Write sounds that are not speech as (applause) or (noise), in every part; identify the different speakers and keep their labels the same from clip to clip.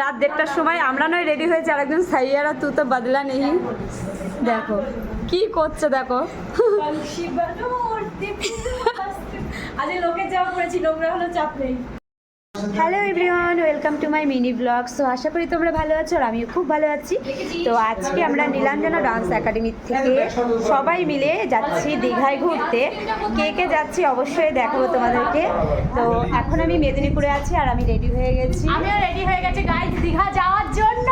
Speaker 1: রাত দেড়টার সময় আমরা নয় রেডি হয়েছে আর একজন সাইয়ারা তু তো বদলা নেই। দেখো কি করছে দেখো।
Speaker 2: আজ লোকে যাওয়া করেছি নোংরা হলো চাপ নেই।
Speaker 1: Hello everyone welcome to my mini blog so আশা করি তোমরা ভালো আছো আর আমিও খুব ভালো আছি। তো আজকে আমরা নীলাঞ্জনা ডান্স একাডেমি থেকে সবাই মিলে যাচ্ছি দীঘায় ঘুরতে। কে কে যাচ্ছি অবশ্যই দেখাবো তোমাদেরকে। তো এখন আমি মেদিনীপুরে আছি আর আমি রেডি হয়ে গেছি।
Speaker 2: আমিও রেডি হয়ে গেছি গাইজ দীঘা যাওয়ার জন্য!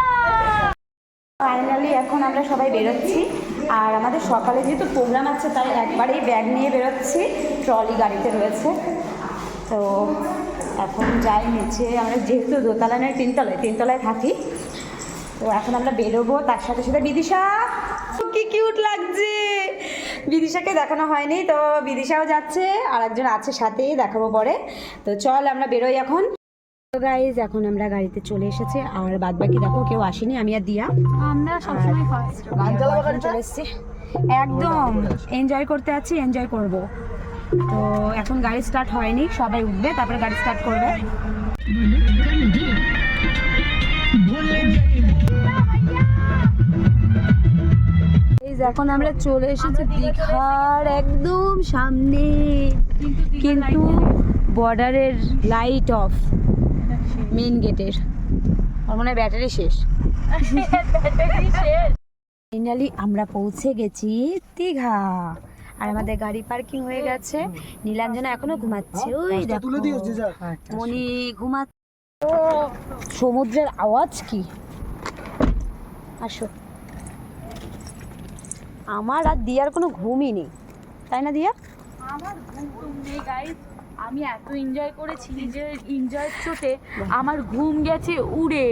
Speaker 1: ফাইনালি এখন আমরা সবাই বেরোচ্ছি। আর আমাদের সকালে যেহেতু প্রোগ্রাম আছে তাই একবারেই ব্যাগ নিয়ে বেরোচ্ছি। ট্রলি গাড়িতে রয়েছে। তো এখন যাই নিচে আমরা যেহেতু দোতলা নয় তিনতলায় তিনতলায় থাকি তো এখন আমরা বেরোবো তার সাথে সাথে বিদিশা! কি কিউট লাগছে! বিদিশাকে দেখানো হয়নি তো বিদিশাও যাচ্ছে আর একজন আছে সাথেই দেখাবো পরে। তো চল আমরা বেরোই এখন। তো গাইজ এখন আমরা গাড়িতে চলে এসেছি আর বাদ বাকি দেখো কেউ আসেনি আমি আর দিয়া।
Speaker 2: আমরা সবসময় ফার্স্ট
Speaker 1: চলে এসেছি। একদম এনজয় করতে আছি এনজয় করব। তো এখন গাড়ি স্টার্ট হয়নি সবাই উঠবে তারপরে গাড়ি স্টার্ট করবে। এই এখন আমরা চলে এসেছি দীঘার একদম সামনে কিন্তু বর্ডারের লাইট অফ মেন গেটের আর মনে হয় ব্যাটারি শেষ। (laughs) ফাইনালি আমরা পৌঁছে গেছি দীঘা। আর আমাদের গাড়ি পার্কিং হয়ে গেছে। নীলাঞ্জনা এখনও ঘুমাচ্ছে। ওই দেখো। মনি ঘুমাচ্ছে। সমুদ্রের আওয়াজ কি? আসো। আমার আর দিয়ার কোনো ঘুমই নেই। তাই না দিয়া?
Speaker 2: আমার ঘুম নেই গাইজ আমি এত এনজয় করেছি যে এনজয়ের চোটে আমার ঘুম গেছে উড়ে।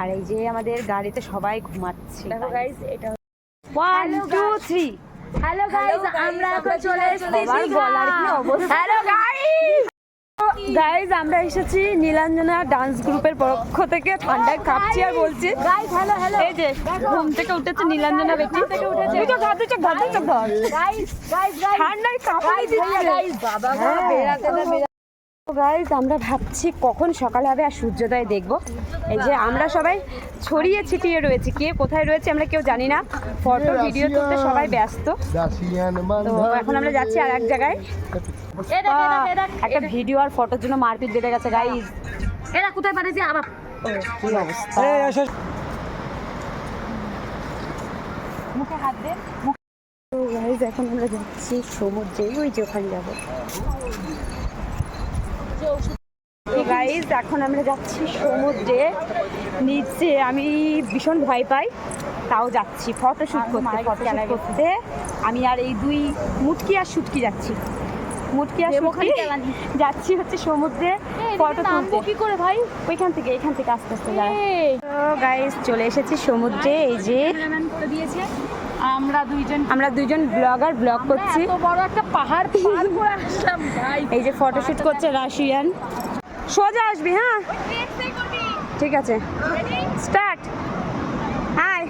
Speaker 1: আর এই যে আমাদের গাড়িতে সবাই ঘুমাচ্ছে
Speaker 2: দেখো গাইজ এটা
Speaker 1: one two three
Speaker 2: hello guys আমরা এখন চলে এসেছি হ্যালো গাইস
Speaker 1: গাইজ আমরা এসেছি নীলাঞ্জনা ডান্স গ্রুপের পক্ষ থেকে ঠান্ডায় কাঁপছি আর বলছি।
Speaker 2: গাইজ হ্যালো হ্যালো
Speaker 1: এই যে ঘুম থেকে উঠেছে নীলাঞ্জনা বেটি
Speaker 2: থেকে উঠেছে।
Speaker 1: তুই তো ঘর তো ঘর তো ঘর।
Speaker 2: গাইজ গাইজ
Speaker 1: ঠান্ডায়
Speaker 2: কাঁপছি বাবা। বেরাতে না
Speaker 1: গাইজ আমরা ভাবছি কখন সকাল হবে আর সূর্যোদয় দেখব। এই যে আমরা সবাই ছড়িয়ে ছিটিয়ে রয়েছি। কে কোথায় রয়েছে আমরা কেউ জানি না। ফটো ভিডিও তুলতে সবাই ব্যস্ত। তো এখন আমরা যাচ্ছি আর এক জায়গায়।
Speaker 2: এ দেখ এ দেখ,
Speaker 1: একটা ভিডিও আর ফটোর জন্য মারপিট বেড়ে গেছে গাইজ
Speaker 2: এরা কোথায় পাঠিয়েছে? আবার।
Speaker 1: কি অবস্থা।
Speaker 2: মুখে হাত দে
Speaker 1: গাইজ এখন আমরা যাচ্ছি সমুদ্রে ওই যে ওখানে যাব। গাইজ এখন আমরা যাচ্ছি সমুদ্রে। নিচে আমি ভীষণ ভয় পাই তাও যাচ্ছি। ফটোশ্যুট করতে ফটোশ্যুট করতে। আমি আর এই দুই মুটকি আর শুটকি যাচ্ছি। মুটকি আর শুটকি যাচ্ছি হচ্ছে সমুদ্রে ফটো তুলতে।
Speaker 2: কি করে ভাই?
Speaker 1: ওইখান থেকে এখান থেকে আস্তে আস্তে যাই তো গাইজ চলে এসেছি সমুদ্রে এই যে
Speaker 2: দিয়েছে। আমরা দুইজন
Speaker 1: আমরা দুজন ব্লগার ব্লগ করছি।
Speaker 2: বড় একটা পাহাড় পার করে আসলাম ভাই
Speaker 1: এই যে ফটোশুট করছে রাশিয়ান। সোজা আসবি হ্যাঁ? ঠিক আছে। স্টার্ট হাই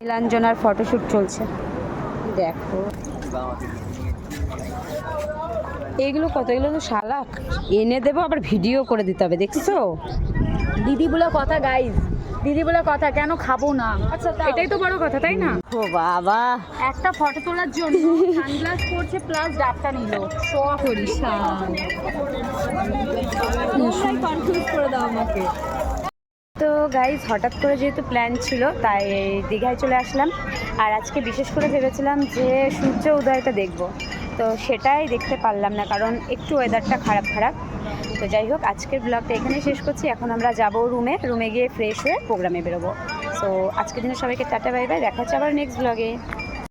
Speaker 1: নীলাঞ্জনার ফটোশুট চলছে। দেখো। এইগুলো কত? এগুলো তো শালাক। এনে দেবো আবার ভিডিও করে দিতে হবে দেখছ?
Speaker 2: দিদি বলে কথা গাইজ দিদি বলে কথা কেন খাব না? আচ্ছা এটাই তো বড় কথা তাই না?
Speaker 1: ও বাবা।
Speaker 2: একটা ফটো তোলার জন্য সানগ্লাস পরছে প্লাস ডাবটা নিল। শো করিস কনফিউজ করে দাও আমাকে।
Speaker 1: তো গাইজ হঠাৎ করে যেহেতু প্ল্যান ছিল তাই দীঘায় চলে আসলাম। আর আজকে বিশেষ করে ভেবেছিলাম যে সূর্য উদয়টা দেখব। তো সেটাই দেখতে পারলাম না, কারণ একটু ওয়েদারটা খারাপ খারাপ। তো যাই হোক, আজকের ব্লগটা এখানে শেষ করছি। এখন আমরা যাব রুমে রুমে গিয়ে ফ্রেশ হয়ে প্রোগ্রামে বেরোবো। তো আজকের দিনে সবাইকে টাটা বাই বাই দেখা হচ্ছে আবার নেক্সট ব্লগে